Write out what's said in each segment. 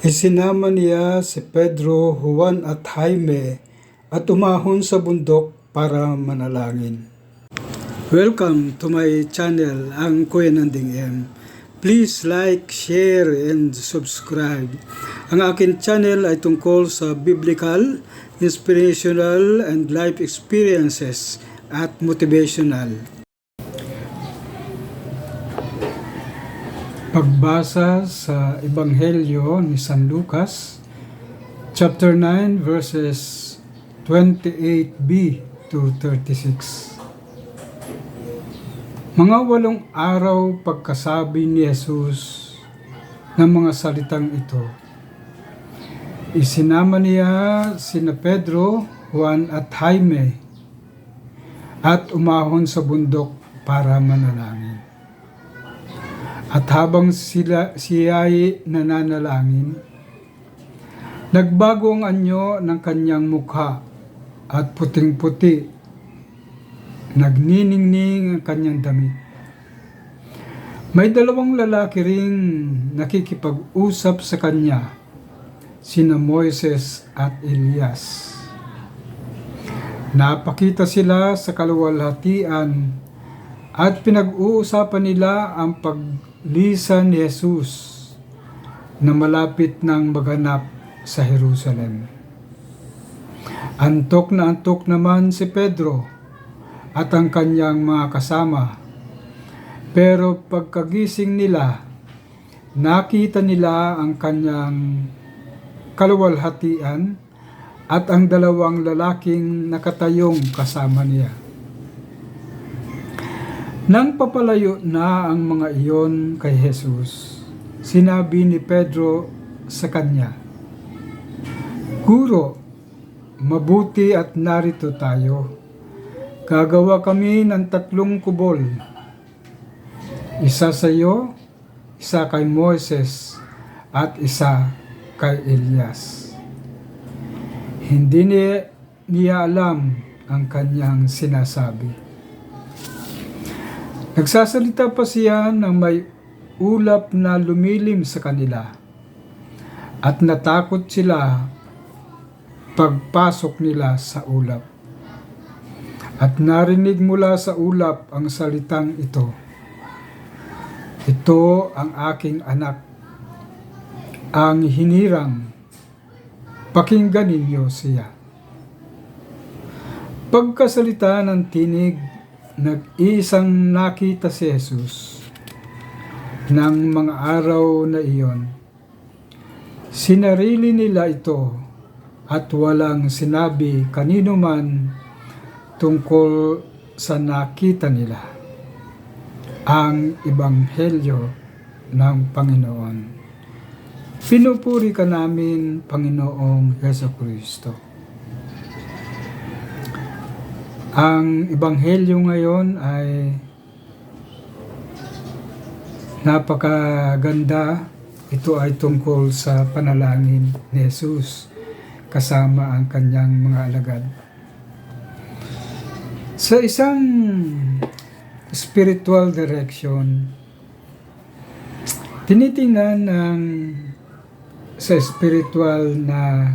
Isinama niya si Pedro, Juan at Jaime at umahon sa bundok para manalangin. Welcome to my channel, ang Kuya Nanding M. Please like, share, and subscribe. Ang akin channel ay tungkol sa biblical, inspirational, and life experiences at motivational. Pagbasa sa Ebanghelyo ni San Lucas, chapter 9, verses 28b to 36. Mga walong araw pagkasabi ni Jesus ng mga salitang ito, isinama niya sina Pedro, Juan at Jaime at umahon sa bundok para manalangin. At habang sila siya nananalangin, nagbago ang anyo ng kanyang mukha at puting-puti. Nagniningning ang kanyang damit. May dalawang lalaki ring nakikipag-usap sa kanya, sina Moises at Elias. Napakita sila sa kaluwalhatian at pinag-uusapan nila ang paglisan ni Jesus na malapit ng maganap sa Jerusalem. Antok na antok naman si Pedro at ang kanyang mga kasama. Pero pagkagising nila, nakita nila ang kanyang kaluwalhatian at ang dalawang lalaking nakatayong kasama niya. Nang papalayo na ang mga iyon kay Jesus, sinabi ni Pedro sa kanya, Guro, mabuti at narito tayo. Gagawa kami ng tatlong kubol. Isa sa iyo, isa kay Moises, at isa kay Elias. Hindi niya, niya alam ang kanyang sinasabi. Nagsasalita pa siya ng may ulap na lumilim sa kanila at natakot sila pagpasok nila sa ulap. At narinig mula sa ulap ang salitang ito. Ito ang aking anak, ang hinirang. Pakinggan ninyo siya. Pagkasalita ng tinig, nag-iisang nakita si Jesus ng mga araw na iyon. Sinarili nila ito at walang sinabi kanino man tungkol sa nakita nila ang Ebanghelyo ng Panginoon. Pinupuri ka namin, Panginoong Yeso Kristo. Ang Ebanghelyo ngayon ay napakaganda. Ito ay tungkol sa panalangin ni Jesus kasama ang kanyang mga alagad. Sa isang spiritual direction, tinitingnan ng sa spiritual na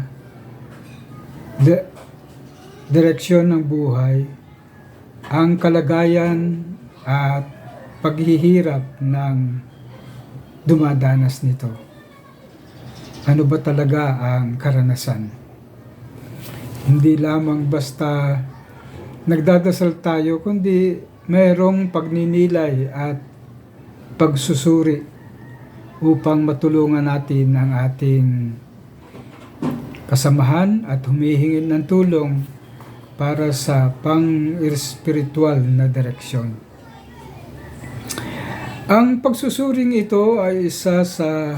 direksyon ng buhay ang kalagayan at paghihirap ng dumadanas nito. Ano ba talaga ang karanasan? Hindi lamang basta nagdadasal tayo, kundi mayroong pagninilay at pagsusuri upang matulungan natin ang ating kasamahan at humihingi ng tulong para sa pang-spiritual na direksyon. Ang pagsusuring ito ay isa sa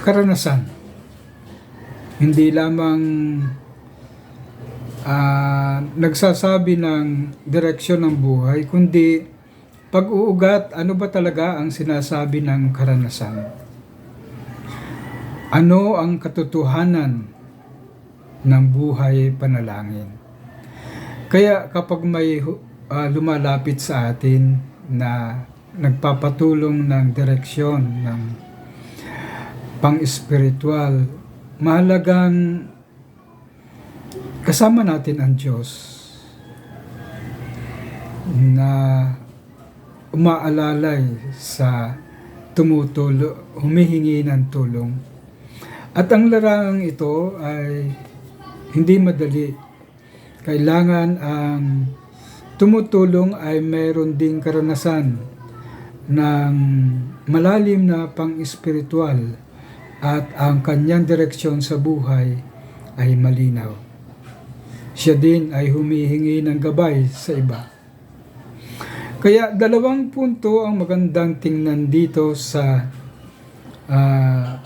karanasan. Hindi lamang uh, nagsasabi ng direksyon ng buhay, kundi pag-uugat ano ba talaga ang sinasabi ng karanasan. Ano ang katotohanan ng buhay panalangin? Kaya kapag may uh, lumalapit sa atin na nagpapatulong ng direksyon ng pang-espiritual. Mahalagang kasama natin ang Diyos na umaalalay sa tumutulo, humihingi ng tulong. At ang larangang ito ay hindi madali. Kailangan ang tumutulong ay mayroon ding karanasan ng malalim na pang-espiritual at ang kanyang direksyon sa buhay ay malinaw. Siya din ay humihingi ng gabay sa iba. Kaya dalawang punto ang magandang tingnan dito sa ah,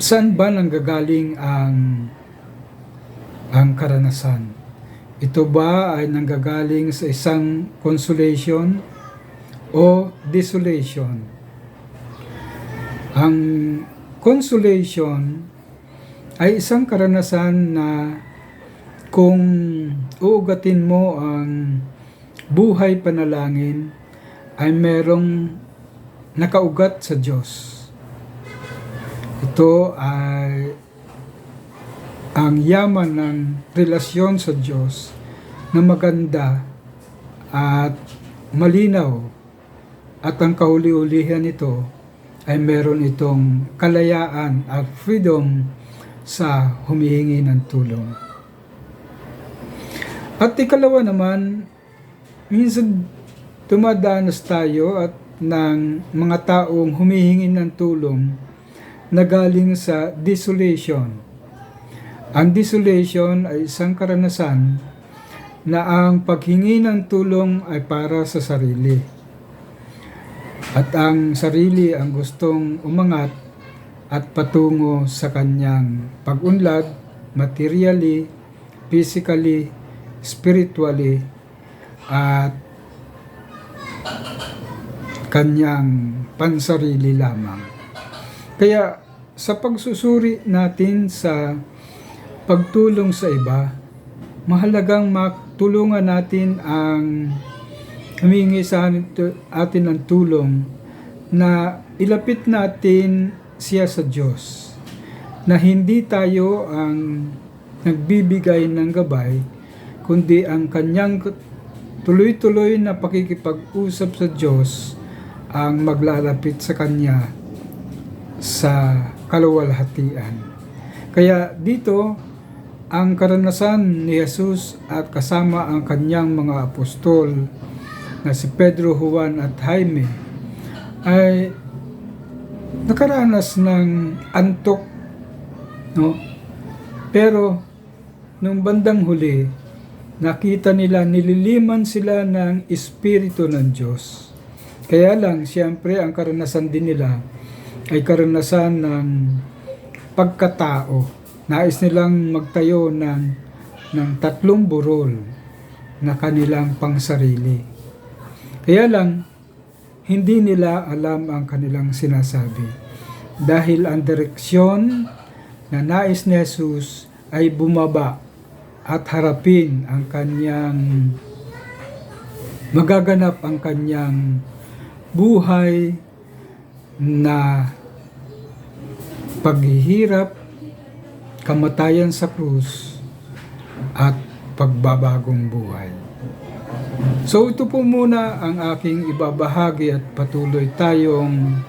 saan ba nanggagaling ang ang karanasan. Ito ba ay nanggagaling sa isang consolation o desolation? Ang consolation ay isang karanasan na kung uugatin mo ang buhay panalangin ay merong nakaugat sa Diyos. Ito ay ang yaman ng relasyon sa Diyos na maganda at malinaw at ang kahuli-ulihan nito ay meron itong kalayaan at freedom sa humihingi ng tulong. At ikalawa naman, minsan dumadanas tayo at ng mga taong humihingi ng tulong na galing sa desolation. Ang desolation ay isang karanasan na ang paghingi ng tulong ay para sa sarili. At ang sarili ang gustong umangat at patungo sa kanyang pag-unlad materially, physically, spiritually, at kanyang pansarili lamang. Kaya sa pagsusuri natin sa pagtulong sa iba, mahalagang matulungan natin ang humingi sa atin ng tulong na ilapit natin siya sa Diyos. Na hindi tayo ang nagbibigay ng gabay, kundi ang kanyang tuloy-tuloy na pakikipag-usap sa Diyos ang maglalapit sa Kanya sa kaluwalhatian. Kaya dito, ang karanasan ni Jesus at kasama ang kanyang mga apostol na si Pedro, Juan at Jaime ay nakaranas ng antok no? Pero nung bandang huli nakita nila nililiman sila ng espiritu ng Diyos. Kaya lang siyempre ang karanasan din nila ay karanasan ng pagkatao nais nilang magtayo ng ng tatlong burol na kanilang pangsarili kaya lang hindi nila alam ang kanilang sinasabi. Dahil ang direksyon na nais ni Jesus ay bumaba at harapin ang kanyang magaganap ang kanyang buhay na paghihirap, kamatayan sa krus, at pagbabagong buhay. So ito po muna ang aking ibabahagi at patuloy tayong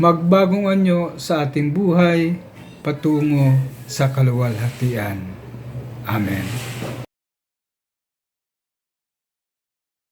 magbagong anyo sa ating buhay patungo sa kaluwalhatian. Amen.